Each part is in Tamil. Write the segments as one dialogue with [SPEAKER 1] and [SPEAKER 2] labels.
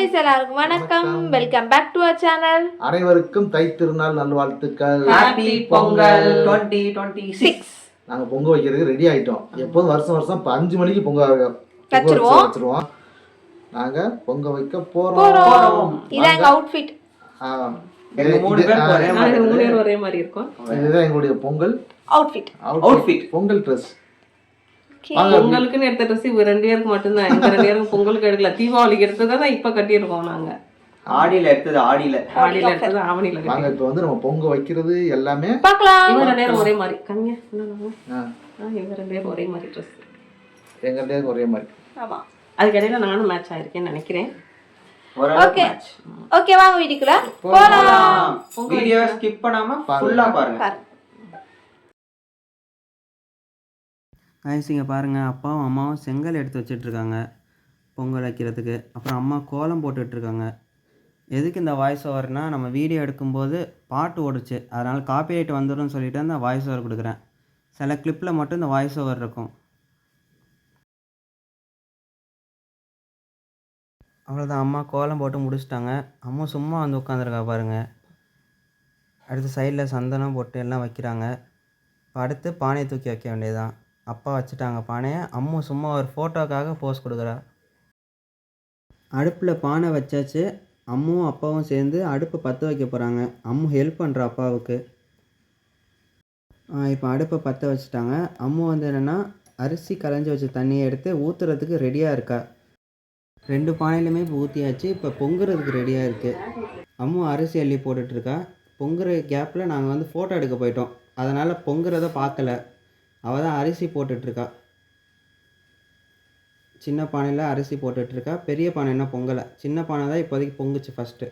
[SPEAKER 1] கைஸ் எல்லாருக்கும் வணக்கம். Welcome back to our channel
[SPEAKER 2] அனைவருக்கும் தை திருநாள் நல்வாழ்த்துக்கள்
[SPEAKER 3] happy Pongal twenty twenty six
[SPEAKER 2] நாங்க பொங்க வைக்கிறதுக்கு ரெடி ஆயிட்டோம். எப்போதும் வருஷம் வருஷம் இப்போ அஞ்சு மணிக்கு பொங்க பொங்க வச்சு
[SPEAKER 1] வச்சிருவோம்.
[SPEAKER 2] வச்சிருவோம். நாங்க பொங்க வைக்க போறோம்.
[SPEAKER 1] இதான் எங்க அவுட்ஃபிட்
[SPEAKER 2] எங்களுடைய Pongal.
[SPEAKER 1] Outfit.
[SPEAKER 2] Outfit. Pongal dress
[SPEAKER 4] பொங்கலுக்குன்னு எடுத்த ட்ரெஸ் இவங்க ரெண்டு பேருக்கு மட்டும்தான். எங்க ரெண்டு பேருக்கு பொங்கலுக்கு எடுக்கல. தீபாவளிக்கு எடுத்ததை தான் இப்ப கட்டியிருக்கோம் நாங்க.
[SPEAKER 3] ஆடியில எடுத்தது ஆடியில.
[SPEAKER 4] ஆடியில எடுத்தது ஆவணியில
[SPEAKER 2] வாங்க
[SPEAKER 4] கட்டி
[SPEAKER 2] இப்போ வந்து நம்ம பொங்க வைக்கிறது எல்லாமே
[SPEAKER 1] பார்க்கலாம்
[SPEAKER 4] இவங்க ரெண்டு பேரும் ஒரே மாதிரி. கம்மியா
[SPEAKER 2] ஆ,
[SPEAKER 4] இவங்க ரெண்டு பேரும் ஒரே மாதிரி ட்ரெஸ்
[SPEAKER 2] எங்களுடைய ஒரே மாதிரி.
[SPEAKER 1] ஆமா.
[SPEAKER 4] அதுக்கு இடையில நானும் மேட்ச் ஆயிருக்கேன்னு நினைக்கிறேன்.
[SPEAKER 1] ஓகே ஓகே வாங்க வீட்டுக்குள்ள. போலாம்.
[SPEAKER 3] வீடியோ ஸ்கிப் பண்ணாம ஃபுல்லா பாருங்க.
[SPEAKER 1] பாரு.
[SPEAKER 5] இங்கே பாருங்கள் அப்பாவும் அம்மாவும் செங்கல் எடுத்து வச்சிட்ருக்காங்க. பொங்கல் வைக்கிறதுக்கு. அப்புறம் அம்மா கோலம் போட்டுட்ருக்காங்க எதுக்கு இந்த வாய்ஸ் ஓவர்னால் நம்ம வீடியோ எடுக்கும்போது பாட்டு ஓடுச்சு. அதனால் காப்பிரைட் வந்துடும் சொல்லிவிட்டு அந்த வாய்ஸ் ஓவர் கொடுக்குறேன். சில கிளிப்பில் மட்டும் இந்த வாய்ஸ் ஓவர் இருக்கும். அவ்வளோதான் அம்மா கோலம் போட்டு முடிச்சிட்டாங்க. அம்மா சும்மா வந்து உட்காந்துருக்கா பாருங்கள் அடுத்து சைடில் சந்தனம் போட்டு எல்லாம் வைக்கிறாங்க. இப்போ அடுத்து பானையை தூக்கி வைக்க வேண்டியதுதான். அப்பா வச்சுட்டாங்க பானையை. அம்மு சும்மா ஒரு ஃபோட்டோக்காக போஸ் கொடுக்குறா. அடுப்பில் பானை வச்சாச்சு. அம்மும் அப்பாவும் சேர்ந்து அடுப்பை பற்ற வைக்க போகிறாங்க அம்மு ஹெல்ப் பண்ணுறா அப்பாவுக்கு. இப்போ அடுப்பை பற்ற வச்சுட்டாங்க. அம்மு வந்து என்னென்னா அரிசி களைஞ்சி வச்ச தண்ணியை எடுத்து ஊற்றுறதுக்கு ரெடியாக இருக்கா. ரெண்டு பானையிலுமே இப்போ ஊற்றியாச்சு இப்போ பொங்குறதுக்கு ரெடியாக இருக்குது அம்மு அரிசி அள்ளி போட்டுட்ருக்கா பொங்குற கேப்பில் நாங்கள் வந்து ஃபோட்டோ எடுக்க போயிட்டோம். அதனால் பொங்குறத பார்க்கல. அவள் தான் அரிசி போட்டுட்ருக்கா. சின்ன பானையில் அரிசி போட்டுட்ருக்கா. பெரிய பானை என்ன பொங்கலை. சின்ன பானை தான் இப்போதைக்கு பொங்குச்சு ஃபஸ்ட்டு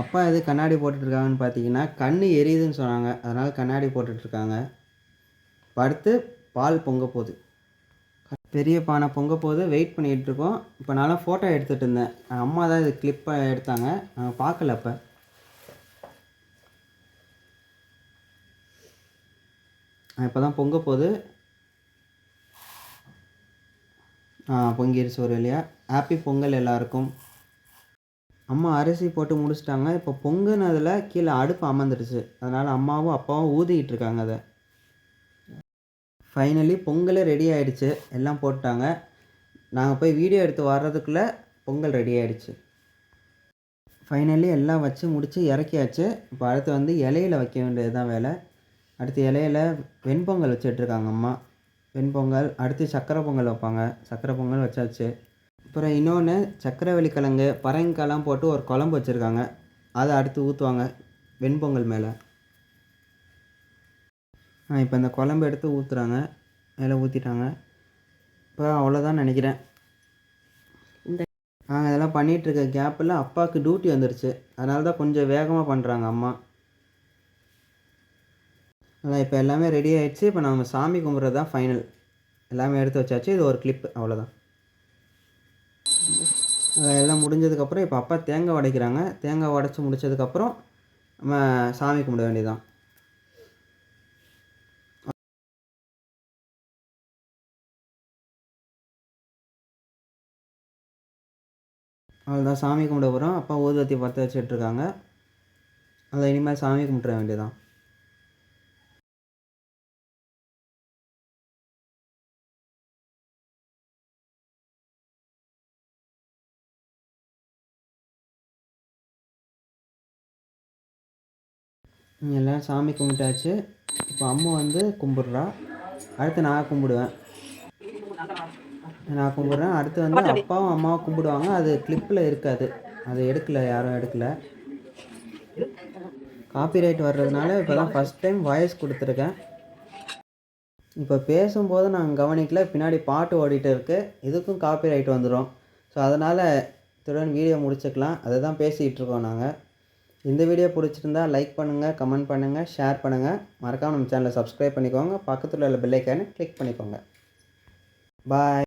[SPEAKER 5] அப்பா எது கண்ணாடி போட்டுட்ருக்காங்கன்னு பார்த்தீங்கன்னா கண் எரியுதுன்னு சொன்னாங்க. அதனால் கண்ணாடி போட்டுட்ருக்காங்க. படுத்து அடுத்து பால் பொங்க போகுது. பெரிய பானை பொங்க போது வெயிட் பண்ணிகிட்டு இருக்கோம் இப்போ நான்லாம் ஃபோட்டோ எடுத்துகிட்டு இருந்தேன். அம்மா தான் இது கிளிப்பை எடுத்தாங்க. நான் பார்க்கல அப்போ. இப்போ தான் பொங்க போகுது ஆ பொங்கிருச்சு ஒரு இல்லையா ஹாப்பி பொங்கல் எல்லாருக்கும். அம்மா அரிசி போட்டு முடிச்சிட்டாங்க. இப்போ பொங்குனதில் கீழே அடுப்பு அமர்ந்துடுச்சு. அதனால் அம்மாவும் அப்பாவும் ஊதிக்கிட்டு இருக்காங்க அதை. ஃபைனலி பொங்கலே ரெடி ஆகிடுச்சு எல்லாம் போட்டாங்க. நாங்கள் போய் வீடியோ எடுத்து வர்றதுக்குள்ளே பொங்கல் ரெடி ஆகிடுச்சு ஃபைனலி எல்லாம் வச்சு முடித்து இறக்கியாச்சு. இப்போ அடுத்து வந்து இலையில வைக்க வேண்டியது தான் வேலை. அடுத்து இலையில வெண்பொங்கல் வச்சிட்ருக்காங்க அம்மா. வெண்பொங்கல் அடுத்து சக்கரை பொங்கல் வைப்பாங்க. சக்கரை பொங்கல் வச்சாச்சு. அப்புறம் இன்னொன்று சக்கரவள்ளி கிழங்கு பரங்கிக்காய்லாம் போட்டு ஒரு குழம்பு வச்சுருக்காங்க. அதை அடுத்து ஊற்றுவாங்க வெண்பொங்கல் மேலே. ஆ இப்போ இந்த குழம்பு எடுத்து ஊற்றுறாங்க மேலே ஊற்றிட்டாங்க இப்போ அவ்வளோதான் நினைக்கிறேன். நாங்கள் இதெல்லாம் பண்ணிகிட்ருக்க கேப்பில் அப்பாவுக்கு டியூட்டி வந்துடுச்சு அதனால தான் கொஞ்சம் வேகமாக பண்ணுறாங்க அம்மா. அதான் இப்போ எல்லாமே ரெடி ஆகிடுச்சு இப்போ நம்ம சாமி கும்பிட்றது தான் ஃபைனல் எல்லாமே எடுத்து வச்சாச்சு. இது ஒரு கிளிப் அவ்வளோதான் எல்லாம் முடிஞ்சதுக்கப்புறம் இப்போ அப்பா தேங்காய் உடைக்கிறாங்க தேங்காய் உடச்சி முடிச்சதுக்கப்புறம் நம்ம சாமி கும்பிட வேண்டியதுதான். அவ்வளோதான் சாமி கும்பிட போகிறோம் அப்பா ஊதுவத்தி பற்ற வச்சுட்ருக்காங்க அதை இனிமேல் சாமி கும்பிட்ற வேண்டியதான் எல்லாம் சாமி கும்பிட்டாச்சு. இப்போ அம்மா வந்து கும்பிட்றா. அடுத்து நான் கும்பிடுவேன். நான் கும்பிட்றேன். அடுத்து வந்து அப்பாவும் அம்மாவும் கும்பிடுவாங்க. அது கிளிப்பில் இருக்காது. அது எடுக்கல யாரும் எடுக்கல. காப்பிரைட் வர்றதுனால இப்போ தான் ஃபஸ்ட் டைம் வாய்ஸ் கொடுத்துருக்கேன். இப்போ பேசும்போது நான் கவனிக்கல. பின்னாடி பாட்டு ஓடிட்டு இருக்கு. இதுக்கும் காப்பிரைட் வந்துடும் ஸோ அதனால் திருடன் வீடியோ முடிச்சுக்கலாம். அதை தான் பேசிகிட்டு இருக்கோம் நாங்கள் இந்த வீடியோ பிடிச்சிருந்தா லைக் பண்ணுங்கள் கமெண்ட் பண்ணுங்கள் ஷேர் பண்ணுங்கள் மறக்காமல் நம்ம சேனலை சப்ஸ்கிரைப் பண்ணிக்கோங்க. பக்கத்தில் உள்ள பெல்லைக்கானு கிளிக் பண்ணிக்கோங்க. பாய்